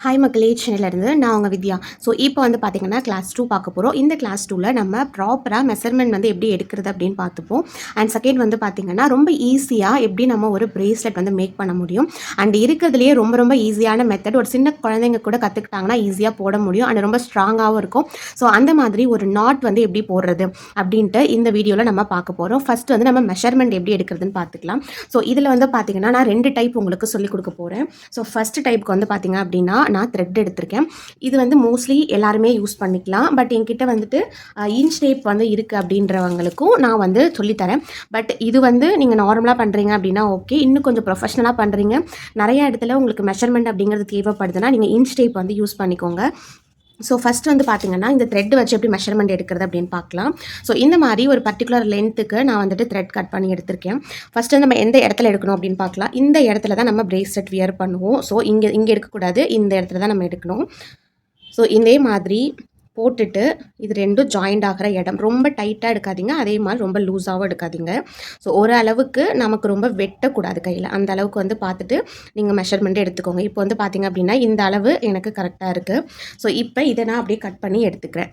Hi மக்களே சென்னையிலேருந்து நான் உங்கள் வித்யா. ஸோ இப்போ வந்து பார்த்திங்கன்னா கிளாஸ் டூ பார்க்க போகிறோம் இந்த கிளாஸ் டூவில் நம்ம ப்ராப்பராக மெஷர்மெண்ட் வந்து எப்படி எடுக்கிறது அப்படின்னு பார்த்துப்போம். அண்ட் செகண்ட் வந்து பார்த்திங்கன்னா ரொம்ப ஈஸியாக எப்படி நம்ம ஒரு ப்ரேஸ்லெட் வந்து மேக் பண்ண முடியும். அண்ட் இருக்கிறதுலையே ரொம்ப ரொம்ப ஈஸியான மெத்தட் ஒரு சின்ன குழந்தைங்க கூட கற்றுக்கிட்டாங்கன்னா ஈஸியாக போட முடியும். அண்ட் ரொம்ப ஸ்ட்ராங்காகவும் இருக்கும். ஸோ அந்த மாதிரி ஒரு நாட் வந்து எப்படி போடுறது அப்படின்ட்டு இந்த வீடியோவில் நம்ம பார்க்க போகிறோம் ஃபர்ஸ்ட் வந்து நம்ம மெஷர்மெண்ட் எப்படி எடுக்கிறதுன்னு பார்த்துக்கலாம். ஸோ இதில் வந்து பார்த்திங்கன்னா நான் ரெண்டு டைப் உங்களுக்கு சொல்லிக் கொடுக்க போகிறேன் ஸோ ஃபஸ்ட் டைப்புக்கு வந்து பார்த்திங்க அப்படின்னா நான் த்ரெட் எடுத்திருக்கேன். இது வந்து மோஸ்ட்லி எல்லாருமே யூஸ் பண்ணிக்கலாம். பட் என்கிட்ட வந்துட்டு இன்ச் டேப் வந்து இருக்குது அப்படின்றவங்களுக்கும் நான் வந்து சொல்லித்தரேன். பட் இது வந்து நீங்கள் நார்மலாக பண்ணுறீங்க அப்படின்னா ஓகே இன்னும் கொஞ்சம் ப்ரொஃபஷனலாக பண்ணுறீங்க நிறைய இடத்துல உங்களுக்கு மெஷர்மெண்ட் அப்படிங்கிறது தேவைப்படுதுன்னா நீங்கள் இன்ச் டேப் வந்து யூஸ் பண்ணிக்கோங்க. ஸோ ஃபஸ்ட் வந்து பார்த்தீங்கன்னா இந்த த்ரெட் வச்சு எப்படி மெஷர்மெண்ட் எடுக்கிறது அப்படின்னு பார்க்கலாம். ஸோ இந்த மாதிரி ஒரு பர்டிகுலர் லென்த்துக்கு நான் வந்துட்டு த்ரெட் கட் பண்ணி எடுத்திருக்கேன். ஃபஸ்ட்டு நம்ம எந்த இடத்துல எடுக்கணும் அப்படின்னு பார்க்கலாம். இந்த இடத்துல தான் நம்ம பிரேஸ்லெட் வியர் பண்ணுவோம். ஸோ இங்கே இங்கே எடுக்கக்கூடாது. இந்த இடத்துல தான் நம்ம எடுக்கணும். ஸோ இதே மாதிரி போட்டுட்டு இது ரெண்டும் ஜாயிண்ட் ஆகிற இடம். ரொம்ப டைட்டாக எடுக்காதீங்க. அதே மாதிரி ரொம்ப லூஸாகவும் எடுக்காதீங்க. ஸோ ஒரு அளவுக்கு நமக்கு ரொம்ப வெட்டக்கூடாது கையில். அந்த அளவுக்கு வந்து பார்த்துட்டு நீங்கள் மெஷர்மெண்ட் எடுத்துக்கோங்க. இப்போ வந்து பார்த்தீங்க அப்படின்னா இந்த அளவு எனக்கு கரெக்டாக இருக்குது ஸோ இப்போ இதை நான் அப்படியே கட் பண்ணி எடுத்துக்கிறேன்.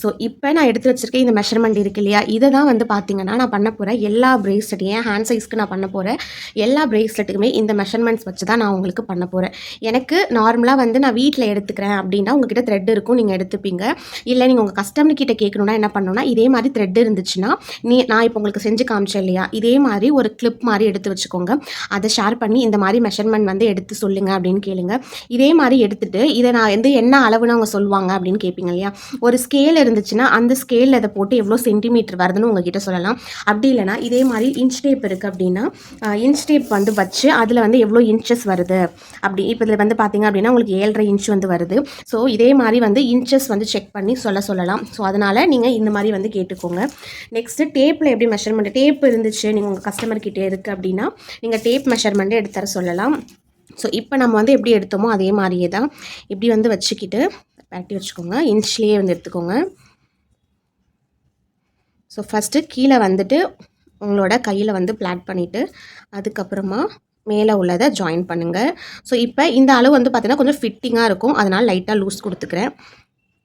ஸோ இப்போ நான் எடுத்து வச்சுருக்கேன் இந்த மெஷர்மெண்ட் இருக்கு இல்லையா? இதை தான் வந்து பார்த்தீங்கன்னா நான் பண்ண போகிறேன் எல்லா பிரேஸ்லெட் ஏன் ஹேண்ட் சைஸ்க்கு நான் பண்ண போகிறேன் எல்லா பிரேஸ்லெட்டுக்குமே இந்த மெஷர்மெண்ட்ஸ் வச்சு தான் நான் உங்களுக்கு பண்ண போகிறேன் எனக்கு நார்மலாக வந்து நான் வீட்டில் எடுத்துக்கிறேன் அப்படின்னா உங்ககிட்ட த்ரெட் இருக்கும் நீங்கள் எடுத்துப்பீங்க. இல்லை நீங்கள் உங்கள் கஸ்டமர் கிட்ட கேட்கணுன்னா என்ன பண்ணணும்னா இதே மாதிரி த்ரெட் இருந்துச்சுன்னா நீ நான் இப்போ உங்களுக்கு செஞ்சு காமிச்சேன் இல்லையா? இதே மாதிரி ஒரு கிளிப் மாதிரி எடுத்து வச்சுக்கோங்க. அதை ஷேர் பண்ணி இந்த மாதிரி மெஷர்மெண்ட் வந்து எடுத்து சொல்லுங்கள் அப்படின்னு கேளுங்க. இதே மாதிரி எடுத்துகிட்டு இதை நான் வந்து என்ன அளவுன்னு அவங்க சொல்லுவாங்க அப்படின்னு கேட்பீங்க இல்லையா? ஒரு ஸ்கேல் இருந்துச்சுன்னா அந்த ஸ்கேலில் அதை போட்டு எவ்வளோ சென்டிமீட்டர் வருதுன்னு உங்ககிட்ட சொல்லலாம். அப்படி இல்லைனா இதே மாதிரி இன்ச் டேப் இருக்குது அப்படின்னா இன்ச் டேப் வந்து வச்சு அதில் வந்து எவ்வளோ இன்ச்சஸ் வருது? அப்படி இப்போ இதில் வந்து பார்த்தீங்க அப்படின்னா உங்களுக்கு ஏழரை இன்ச் வந்து வருது. ஸோ இதே மாதிரி வந்து இன்ச்சஸ் வந்து செக் பண்ணி சொல்ல சொல்லலாம். ஸோ அதனால் நீங்கள் இந்த மாதிரி வந்து கேட்டுக்கோங்க. நெக்ஸ்ட்டு டேப்பில் எப்படி மெஷர்மெண்ட் டேப் இருந்துச்சு நீங்கள் உங்கள் கஸ்டமர் கிட்டே இருக்குது அப்படின்னா நீங்கள் டேப் மெஷர்மெண்ட்டே எடுத்து தர சொல்லலாம். ஸோ இப்போ நம்ம வந்து எப்படி எடுத்தோமோ அதே மாதிரியே தான் இப்படி வந்து வச்சுக்கிட்டு பரட்டி வச்சுக்கோங்க. இன்ச்லேயே வந்து எடுத்துக்கோங்க. ஸோ ஃபஸ்ட்டு கீழே வந்துட்டு உங்களோட கையில் வந்து பிளாட் பண்ணிவிட்டு அதுக்கப்புறமா மேலே உள்ளதை ஜாயின் பண்ணுங்கள் ஸோ இப்போ இந்த அளவு வந்து பார்த்திங்கன்னா கொஞ்சம் ஃபிட்டிங்காக இருக்கும். அதனால் லைட்டாக லூஸ் கொடுத்துக்கிறேன்.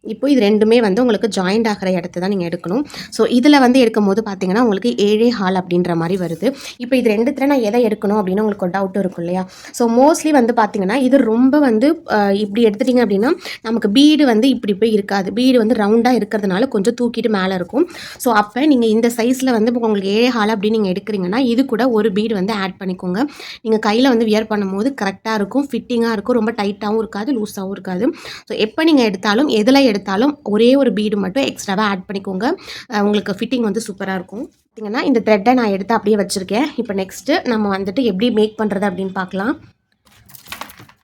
இப்போ இது ரெண்டுமே வந்து உங்களுக்கு ஜாயிண்ட் ஆகிற இடத்த தான் நீங்கள் எடுக்கணும். ஸோ இதில் வந்து எடுக்கும் போது பார்த்தீங்கன்னா உங்களுக்கு ஏழே ஹால் அப்படின்ற மாதிரி வருது. இப்போ இது ரெண்டுத்தில் நான் எதை எடுக்கணும் அப்படின்னு உங்களுக்கு ஒரு டவுட் இருக்கும் இல்லையா? ஸோ மோஸ்ட்லி வந்து பார்த்தீங்கன்னா இது ரொம்ப வந்து இப்படி எடுத்துட்டிங்க அப்படின்னா நமக்கு பீடு வந்து இப்படி போய் இருக்காது. பீடு வந்து ரவுண்டாக இருக்கிறதுனால கொஞ்சம் தூக்கிட்டு மேலே இருக்கும். ஸோ அப்போ நீங்கள் இந்த சைஸில் வந்து இப்போ உங்களுக்கு ஏழே ஹால் அப்படின்னு நீங்கள் எடுக்கிறீங்கன்னா இது கூட ஒரு பீடு வந்து ஆட் பண்ணிக்கோங்க. நீங்கள் கையில் வந்து வியர் பண்ணும்போது கரெக்டாக இருக்கும் ஃபிட்டிங்காக இருக்கும் ரொம்ப டைட்டாகவும் இருக்காது லூஸாகவும் இருக்காது. ஸோ எப்போ நீங்கள் எடுத்தாலும் எதில் எடுத்தாலும் ஒரே ஒரு பீடு மட்டும் எக்ஸ்ட்ராவாக ஆட் பண்ணிக்கோங்க. உங்களுக்கு ஃபிட்டிங் வந்து சூப்பராக இருக்கும். பார்த்தீங்கன்னா இந்த த்ரெட்டை நான் எடுத்து அப்படியே வச்சுருக்கேன். இப்போ நெக்ஸ்ட்டு நம்ம வந்துட்டு எப்படி மேக் பண்ணுறது அப்படின்னு பார்க்கலாம்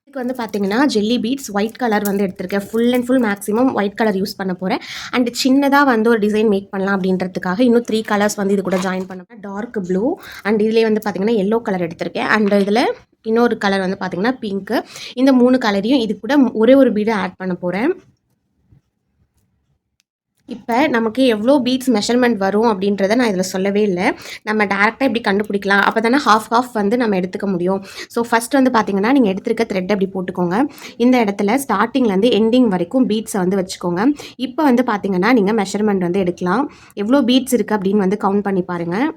இதுக்கு வந்து பார்த்தீங்கன்னா ஜெல்லி பீட்ஸ் ஒயிட் கலர் வந்து எடுத்திருக்கேன். Full and full maximum white colour use பண்ண போகிறேன் அண்ட் சின்னதாக வந்து ஒரு டிசைன் மேக் பண்ணலாம் அப்படின்றதுக்காக இன்னும் த்ரீ கலர்ஸ் வந்து இது கூட ஜாயின் பண்ண டார்க் ப்ளூ அண்ட் இதுலேயே வந்து பார்த்தீங்கன்னா எல்லோ கலர் எடுத்திருக்கேன். அண்ட் இதில் இன்னொரு கலர் வந்து பார்த்தீங்கன்னா பிங்க்கு இந்த மூணு கலரையும் இது கூட ஒரே ஒரு பீடு ஆட் பண்ண போகிறேன் இப்போ நமக்கு எவ்வளோ பீட்ஸ் மெஷர்மெண்ட் வரும் அப்படின்றத நான் இதில் சொல்லவே இல்லை. நம்ம டேரெக்டாக இப்படி கண்டுபிடிக்கலாம். அப்போ தானே ஹாஃப் ஹாஃப் வந்து நம்ம எடுத்துக்க முடியும். ஸோ ஃபஸ்ட் வந்து பார்த்தீங்கன்னா நீங்கள் எடுத்திருக்க த்ரெட் அப்படி போட்டுக்கோங்க. இந்த இடத்துல ஸ்டார்டிங்லேருந்து எண்டிங் வரைக்கும் பீட்ஸை வந்து வச்சுக்கோங்க. இப்போ வந்து பார்த்தீங்கன்னா நீங்கள் மெஷர்மெண்ட் வந்து எடுக்கலாம். எவ்வளோ பீட்ஸ் இருக்குது அப்படின்னு வந்து கவுண்ட் பண்ணி பாருங்கள்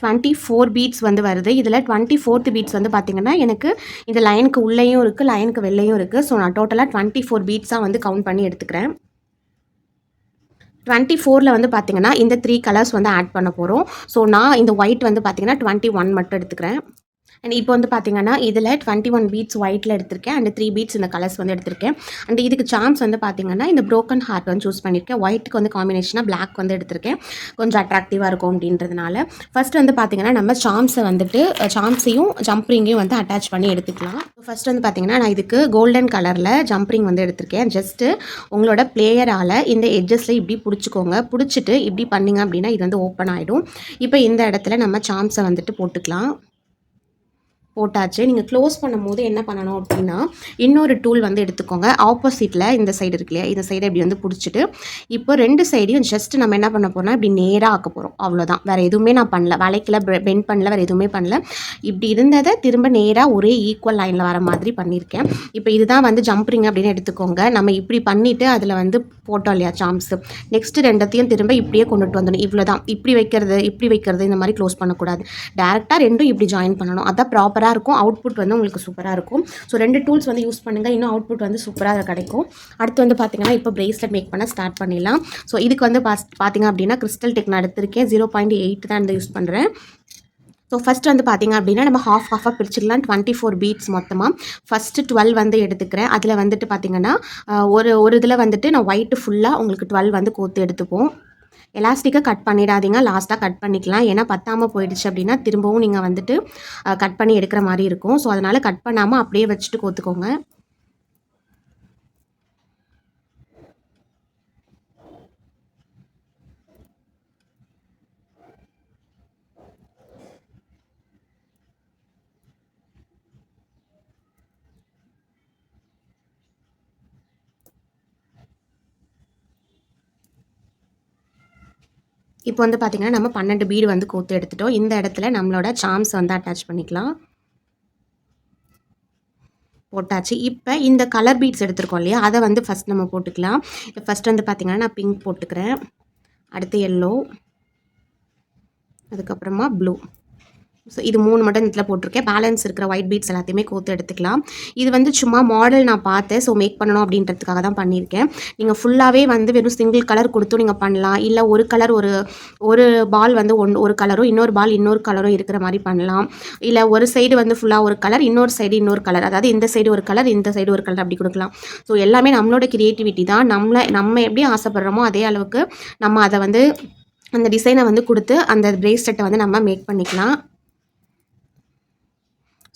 டுவெண்ட்டி ஃபோர் பீட்ஸ் வந்து வருது. இதில் டுவெண்ட்டி ஃபோர்த் பீட்ஸ் வந்து பார்த்திங்கன்னா எனக்கு இந்த லைனுக்கு உள்ளேயும் இருக்குது லைனுக்கு வெளிலையும் இருக்குது ஸோ நான் டோட்டலாக டுவெண்ட்டி ஃபோர் பீட்ஸாக வந்து கவுண்ட் பண்ணி எடுத்துக்கிறேன். டுவெண்ட்டி ஃபோரில் வந்து பார்த்திங்கன்னா இந்த த்ரீ கலர்ஸ் வந்து ஆட் பண்ண போகிறோம் ஸோ நான் இந்த ஒயிட் வந்து பார்த்திங்கன்னா டுவெண்ட்டி ஒன் மட்டும் எடுத்துக்கிறேன். அண்ட் இப்போ வந்து பார்த்தீங்கன்னா இதில் டுவெண்ட்டி ஒன் பீட்ஸ் ஒயிட்டில் எடுத்திருக்கேன். அண்ட் த்ரீ பீட்ஸ் இந்த கலர்ஸ் வந்து எடுத்திருக்கேன். அண்ட் இதுக்கு சான்ஸ் வந்து பார்த்தீங்கன்னா இந்த ப்ரோக்கன் ஹார்ட் வந்து சூஸ் பண்ணியிருக்கேன் ஒயிட்டுக்கு வந்து காம்பினேஷனாக பிளாக் வந்து எடுத்திருக்கேன். கொஞ்சம் அட்ராக்டிவாக இருக்கும் அப்படின்றதுனால. ஃபர்ஸ்ட் வந்து பார்த்தீங்கன்னா நம்ம சாம்ஸை வந்துட்டு சாம்ஸையும் ஜம்ப்ரிங்கையும் வந்து அட்டாச் பண்ணி எடுத்துக்கலாம். ஃபர்ஸ்ட் வந்து பார்த்தீங்கன்னா நான் இதுக்கு கோல்டன் கலரில் ஜம்ப்ரிங் வந்து எடுத்திருக்கேன். ஜஸ்ட்டு உங்களோட பிளேயரால் இந்த எட்ஜஸில் இப்படி பிடிச்சிக்கோங்க. பிடிச்சிட்டு இப்படி பண்ணிங்க அப்படின்னா இது வந்து ஓப்பன் ஆகிடும் இப்போ இந்த இடத்துல நம்ம சாம்ஸை வந்துட்டு போட்டுக்கலாம். போட்டாச்சு. நீங்கள் க்ளோஸ் பண்ணும்போது என்ன பண்ணணும் அப்படின்னா இன்னொரு டூல் வந்து எடுத்துக்கோங்க. ஆப்போசிட்டில் இந்த சைடு இருக்கு இல்லையா? இந்த சைடு இப்படி வந்து பிடிச்சிட்டு இப்போ ரெண்டு சைடையும் ஜஸ்ட் நம்ம என்ன பண்ண போகிறோம்னா இப்படி நேராக ஆக்க போகிறோம் அவ்வளோதான் வேறு எதுவுமே நான் பண்ணல. வளைக்கல பெண்ட் பண்ணல வேறு எதுவுமே பண்ணல. இப்படி இருந்ததை திரும்ப நேராக ஒரே ஈக்குவல் லைனில் வர மாதிரி பண்ணியிருக்கேன். இப்போ இதுதான் வந்து ஜம்ப்ரிங் அப்படின்னு எடுத்துக்கோங்க. நம்ம இப்படி பண்ணிவிட்டு அதில் வந்து போட்டோம் இல்லையா சாம்ஸு நெக்ஸ்ட்டு ரெண்டத்தையும் திரும்ப இப்படியே கொண்டுட்டு வந்துடணும். இவ்வளோ தான் இப்படி வைக்கிறது இப்படி வைக்கிறது இந்த மாதிரி க்ளோஸ் பண்ணக்கூடாது. டேரெக்டாக ரெண்டும் இப்படி ஜாயின் பண்ணணும். அதான் ப்ராப்பராக இருக்கும். அவுட்புட் வந்து உங்களுக்கு சூப்பராக இருக்கும். ஸோ ரெண்டு டூல்ஸ் வந்து யூஸ் பண்ணுங்கள் இன்னும் அவுட்புட் வந்து சூப்பராக கிடைக்கும். அடுத்து வந்து பார்த்திங்கன்னா இப்போ பிரேஸ்லெட் மேக் பண்ண ஸ்டார்ட் பண்ணிடலாம். ஸோ இதுக்கு வந்து பாஸ் பார்த்தீங்க அப்படின்னா கிறிஸ்டல் டெக் நான் எடுத்திருக்கேன். ஜீரோ பாயிண்ட் எயிட் தான் இந்த யூஸ் பண்ணுறேன் ஸோ ஃபஸ்ட் வந்து பார்த்தீங்க அப்படின்னா நம்ம ஹாஃப் ஹாஃபாக பிரிச்சுக்கலாம். டுவெண்ட்டி ஃபோர் பீட்ஸ் மொத்தமாக ஃபஸ்ட்டு டுவெல் வந்து எடுத்துக்கிறேன். அதில் வந்துட்டு பார்த்தீங்கன்னா ஒரு ஒரு இதில் வந்துட்டு நான் ஒயிட்டு ஃபுல்லாக உங்களுக்கு டுவெல் வந்து கோத்து எடுத்துப்போம். எலாஸ்டிக்காக கட் பண்ணிடாதீங்க. லாஸ்ட்டாக கட் பண்ணிக்கலாம். ஏன்னா பத்தாமல் போயிடுச்சு அப்படின்னா திரும்பவும் நீங்கள் வந்துட்டு கட் பண்ணி எடுக்கிற மாதிரி இருக்கும். ஸோ அதனால் கட் பண்ணாமல் அப்படியே வச்சுட்டு கோத்துக்கோங்க. இப்போ வந்து பார்த்தீங்கன்னா நம்ம பன்னெண்டு பீடு வந்து கோத்து எடுத்துட்டோம். இந்த இடத்துல நம்மளோட சாம்ஸ் வந்து அட்டாச் பண்ணிக்கலாம். போட்டாச்சு. இப்போ இந்த கலர் பீட்ஸ் எடுத்துருக்கோம் இல்லையா? அதை வந்து ஃபஸ்ட் நம்ம போட்டுக்கலாம். ஃபஸ்ட் வந்து பார்த்தீங்கன்னா நான் பிங்க் போட்டுக்கிறேன். அடுத்து எல்லோ அதுக்கப்புறமா ப்ளூ ஸோ இது மூணு மட்டும் இதில் போட்டிருக்கேன். பேலன்ஸ் இருக்கிற ஒயிட் பீட்ஸ் எல்லாத்தையுமே கோத்து எடுத்துக்கலாம். இது வந்து சும்மா மாடல் நான் பார்த்தேன். ஸோ மேக் பண்ணணும் அப்படின்றதுக்காக தான் பண்ணியிருக்கேன். நீங்கள் ஃபுல்லாகவே வந்து வெறும் சிங்கிள் கலர் கொடுத்தும் நீங்கள் பண்ணலாம். இல்லை ஒரு கலர் ஒரு ஒரு பால் வந்து ஒன் ஒரு கலரும் இன்னொரு பால் இன்னொரு கலரும் இருக்கிற மாதிரி பண்ணலாம். இல்லை ஒரு சைடு வந்து ஃபுல்லாக ஒரு கலர் இன்னொரு சைடு இன்னொரு கலர் அதாவது இந்த சைடு ஒரு கலர் இந்த சைடு ஒரு கலர் அப்படி கொடுக்கலாம். ஸோ எல்லாமே நம்மளோட கிரியேட்டிவிட்டி தான். நம்மளை நம்ம எப்படி ஆசைப்படுறோமோ அதே அளவுக்கு நம்ம அதை வந்து அந்த டிசைனை வந்து கொடுத்து அந்த பிரேஸ்லெட்டை வந்து நம்ம மேக் பண்ணிக்கலாம்.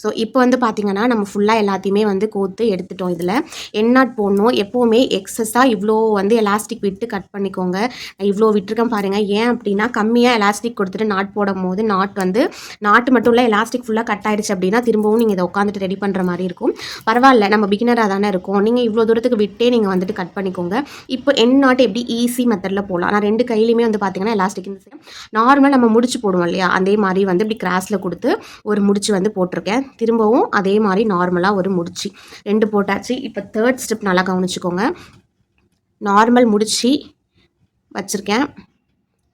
ஸோ இப்போ வந்து பார்த்திங்கன்னா நம்ம ஃபுல்லாக எல்லாத்தையுமே வந்து கோத்து எடுத்துட்டோம் இதில். எண்ணாட் போடணும். எப்போவுமே எக்ஸஸாக இவ்வளோ வந்து எலாஸ்டிக் விட்டு கட் பண்ணிக்கோங்க. இவ்வளோ விட்டுருக்கேன் பாருங்கள் ஏன் அப்படின்னா கம்மியாக எலாஸ்டிக் கொடுத்துட்டு நாட் போடும் போது நாட் வந்து நாட்டு மட்டும் இல்லை எலாஸ்டிக் ஃபுல்லாக கட் ஆயிடுச்சு அப்படின்னா திரும்பவும் நீங்கள் இதை உட்காந்துட்டு ரெடி பண்ணுற மாதிரி இருக்கும். பரவாயில்ல நம்ம பிகினராக தானே இருக்கும். நீங்கள் இவ்வளோ தூரத்துக்கு விட்டே நீங்கள் வந்துட்டு கட் பண்ணிக்கோங்க. இப்போ என் நாட் எப்படி ஈஸி மெத்தடில் போகலாம் நான் ரெண்டு கையிலையுமே வந்து பார்த்தீங்கன்னா எலாஸ்டிக் நார்மல் நம்ம முடிச்சு போடுவோம் இல்லையா? அதே மாதிரி வந்து இப்படி கிராஸில் கொடுத்து ஒரு முடிச்சு வந்து போட்டிருக்கேன். திரும்பவும் அதே மாதிரி நார்மலாக ஒரு முடிச்சு. ரெண்டு போட்டாச்சு. இப்போ தேர்ட் ஸ்டெப் நல்லா கவனிச்சுக்கோங்க. நார்மல் முடிச்சு வச்சுருக்கேன்.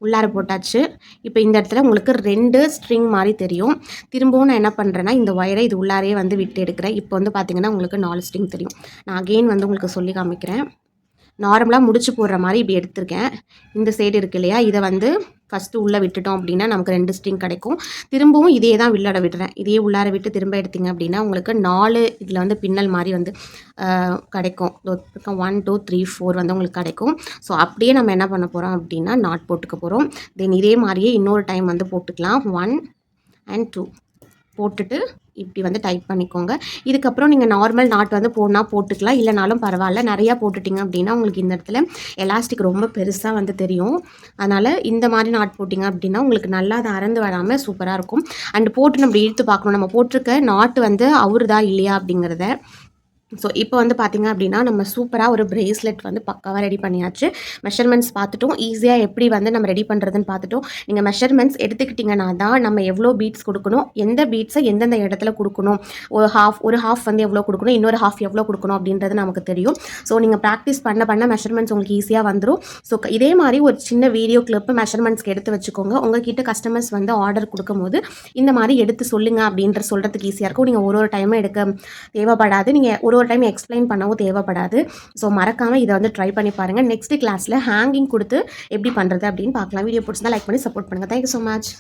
உள்ளார போட்டாச்சு. இப்போ இந்த இடத்துல உங்களுக்கு ரெண்டு ஸ்ட்ரிங் மாதிரி தெரியும். திரும்பவும் நான் என்ன பண்ணுறேன்னா இந்த ஒயரை இது உள்ளாரையே வந்து விட்டு எடுக்கிறேன். இப்போ வந்து பார்த்திங்கன்னா உங்களுக்கு நாலு ஸ்ட்ரிங் தெரியும். நான் அகெயின் வந்து உங்களுக்கு சொல்லி காமிக்கிறேன். நார்மலாக முடிச்சு போடுற மாதிரி இப்படி எடுத்திருக்கேன். இந்த சைடு இருக்கு இல்லையா? இதை வந்து ஃபஸ்ட்டு உள்ளே விட்டுட்டோம் அப்படின்னா நமக்கு ரெண்டு ஸ்ட்ரிங் கிடைக்கும். திரும்பவும் இதே தான் உள்ளார விடுறேன். இதே உள்ளார விட்டு திரும்ப எடுத்தீங்க அப்படின்னா உங்களுக்கு நாலு இதில் வந்து பின்னல் மாதிரி வந்து கிடைக்கும். ஒன் டூ த்ரீ ஃபோர் வந்து உங்களுக்கு கிடைக்கும். ஸோ அப்படியே நம்ம என்ன பண்ண போகிறோம் அப்படின்னா நாட் போட்டுக்க போகிறோம் தென் இதே மாதிரியே இன்னொரு டைம் வந்து போட்டுக்கலாம். ஒன் அண்ட் டூ போட்டுட்டு இப்படி வந்து டைப் பண்ணிக்கோங்க. இதுக்கப்புறம் நீங்கள் நார்மல் நாட் வந்து போனால் போட்டுக்கலாம். இல்லைனாலும் பரவாயில்ல. நிறையா போட்டுட்டிங்க அப்படின்னா உங்களுக்கு இந்த இடத்துல எலாஸ்டிக் ரொம்ப பெருசாக வந்து தெரியும். அதனால் இந்த மாதிரி நாட் போட்டிங்க அப்படின்னா உங்களுக்கு நல்லா அதை அறந்து வராமல் சூப்பராக இருக்கும். அண்ட் போட்டு நம்ம இழுத்து பார்க்கணும். நம்ம போட்டிருக்க நாட்டு வந்து அவருதா இல்லையா அப்படிங்கிறத ஸோ இப்போ வந்து பார்த்திங்க அப்படின்னா நம்ம சூப்பராக ஒரு ப்ரேஸ்லெட் வந்து பக்காவாக ரெடி பண்ணியாச்சு. மெஷர்மெண்ட்ஸ் பார்த்துட்டோம் ஈஸியாக எப்படி வந்து நம்ம ரெடி பண்ணுறதுன்னு பார்த்துட்டோம் நீங்கள் மெஷர்மெண்ட்ஸ் எடுத்துக்கிட்டிங்கன்னா தான் நம்ம எவ்வளோ பீட்ஸ் கொடுக்கணும் எந்த பீட்ஸை எந்தெந்த இடத்துல கொடுக்கணும் ஒரு ஹாஃப் ஒரு ஹாஃப் வந்து எவ்வளோ கொடுக்கணும் இன்னொரு ஹாஃப் எவ்வளோ கொடுக்கணும் அப்படின்றது நமக்கு தெரியும். ஸோ நீங்கள் ப்ராக்டிஸ் பண்ண பண்ண மெஷர்மெண்ட்ஸ் உங்களுக்கு ஈஸியாக வந்துடும் ஸோ இதே மாதிரி ஒரு சின்ன வீடியோ கிளிப்பு மெஷர்மெண்ட்ஸ்க்கு எடுத்து வச்சுக்கோங்க. உங்ககிட்ட கஸ்டமர்ஸ் வந்து ஆர்டர் கொடுக்கும்போது இந்த மாதிரி எடுத்து சொல்லுங்கள் அப்படின்ற சொல்கிறதுக்கு ஈஸியாக இருக்கும். நீங்கள் ஒரு ஒரு டைமும் எடுக்க தேவைப்படாது. நீங்கள் ஒரு ஒரு டைம் எக்ஸ்பிளைன் பண்ணவும் தேவைப்படாது. ஸோ மறக்காமல் இதை வந்து ட்ரை பண்ணி பாருங்கள் நெக்ஸ்ட் கிளாஸில் ஹேங்கிங் கொடுத்து எப்படி பண்ணுறது அப்படின்னு பார்க்கலாம். வீடியோ பிடிச்சிருந்தா லைக் பண்ணி சப்போர்ட் பண்ணுங்கள் தேங்க்யூ ஸோ மச்